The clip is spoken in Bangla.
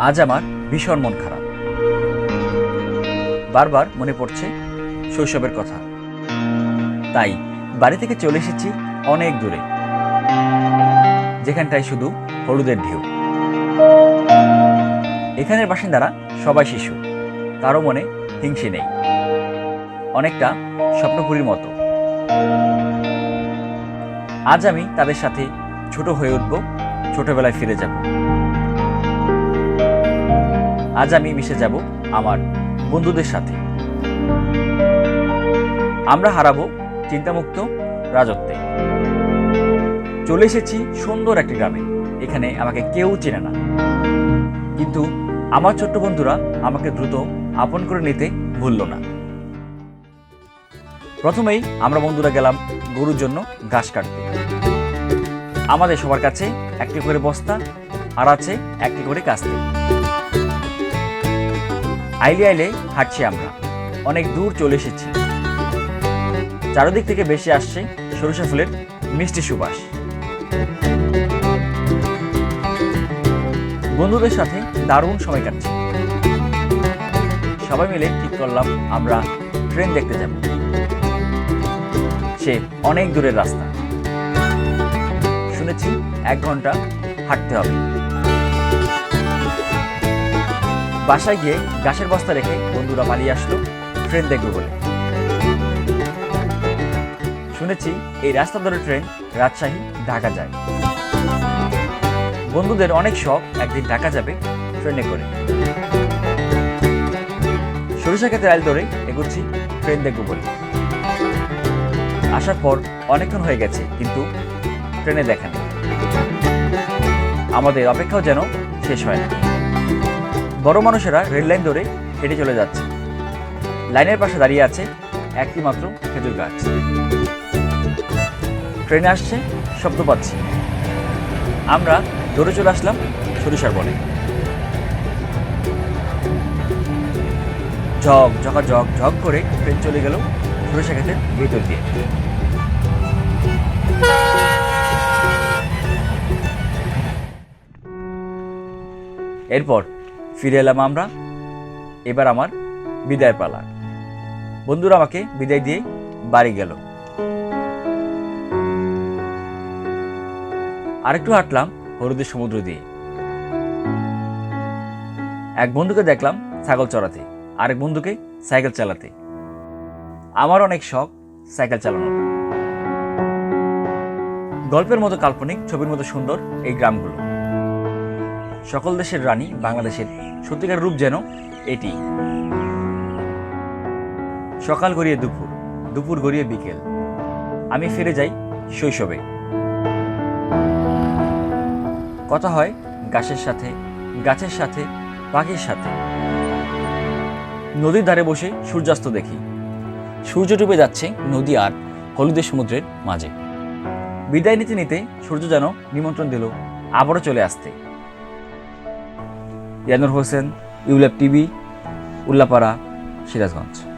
আজ আমার ভীষণ মন খারাপ। বারবার মনে পড়ছে শৈশবের কথা। তাই বাড়ি থেকে চলে এসেছি অনেক দূরে। যেখানটায় শুধু হলুদের ঢেউ। এখানের বাসিন্দারা সবাই শিশু। কারও মনে হিংসে নেই। অনেকটা স্বপ্নপুরীর মতো। আজ আমি তাদের সাথে ছোট হয়ে উঠব, ছোটবেলায় ফিরে যাব। আজ আমি মিশে যাব আমার বন্ধুদের সাথে। আমরা হারাবো চিন্তামুক্ত রাজত্বে। চলে এসেছি সুন্দর একটি গ্রামে, এখানে আমাকে কেউ চেনে না। কিন্তু আমার ছোট্ট বন্ধুরা আমাকে দ্রুত আপন করে নিতে ভুলল না। প্রথমেই আমরা বন্ধুরা গেলাম গরুর জন্য ঘাস কাটতে। আমাদের সবার কাছে একটি করে বস্তা, আর আছে একটি করে কাস্তে। আইলে আইলে হাঁটছি আমরা। অনেক দূর চলে এসেছি। চারদিক থেকে বেশি আসছে সরিষা ফুলের মিষ্টি সুবাস। বন্ধুদের সাথে দারুণ সময় কাটছে। সবাই মিলে ঠিক করলাম আমরা ট্রেন দেখতে যাব। সে অনেক দূরের রাস্তা। শুনেছি এক ঘণ্টা হাঁটতে হবে। বাসায় গিয়ে গাছের বস্তা রেখে বন্ধুরা পালিয়ে আসলো ট্রেন দেখবে বলে। শুনেছি এই রাস্তা ধরে ট্রেন রাজশাহী ঢাকা যায়। বন্ধুদের অনেক শখ একদিন ঢাকা যাবে ট্রেনে করে। সরিষা খেতে আইল ধরে এগোচ্ছি ট্রেন দেখব বলে। আসার পর অনেকক্ষণ হয়ে গেছে, কিন্তু ট্রেনে দেখা নেই। আমাদের অপেক্ষাও যেন শেষ হয় না। বড় মানুষেরা রেল লাইন ধরে হেঁটে চলে যাচ্ছে। লাইনের পাশে দাঁড়িয়ে আছে একটি মাত্র খেজুর গাছ। ট্রেনে আসছে, শব্দ পাচ্ছি। আমরা দৌড়ে চলে আসলাম সরিষার বনে। ঝক, ঝকা, ঝক ঝক করে ট্রেন চলে গেল সরিষা খেতের ভেতর দিয়ে। এরপর ফিরে এলাম আমরা। এবার আমার বিদায় পালা। বন্ধুরা আমাকে বিদায় দিয়ে বাড়ি গেল। আরেকটু হাঁটলাম হলুদের সমুদ্র দিয়ে। এক বন্ধুকে দেখলাম ছাগল চড়াতে, আরেক বন্ধুকে সাইকেল চালাতে। আমার অনেক শখ সাইকেল চালানো গল্পের মতো কাল্পনিক, ছবির মতো সুন্দর এই গ্রামগুলো। সকল দেশের রানী বাংলাদেশের সত্যিকার রূপ যেন এটি। সকাল গড়িয়ে দুপুর দুপুর গড়িয়ে বিকেল। আমি ফিরে যাই শৈশবে। কথা হয় গাছের সাথে গাছের সাথে পাখির সাথে। নদীর ধারে বসে সূর্যাস্ত দেখি। সূর্য ডুবে যাচ্ছে নদী আর হলুদের সমুদ্রের মাঝে। বিদায় নিতে নিতে সূর্য যেন নিমন্ত্রণ দিল, আবারও চলে আসতে। Yanur Hossain ULAB TV Ullapara Sirajganj.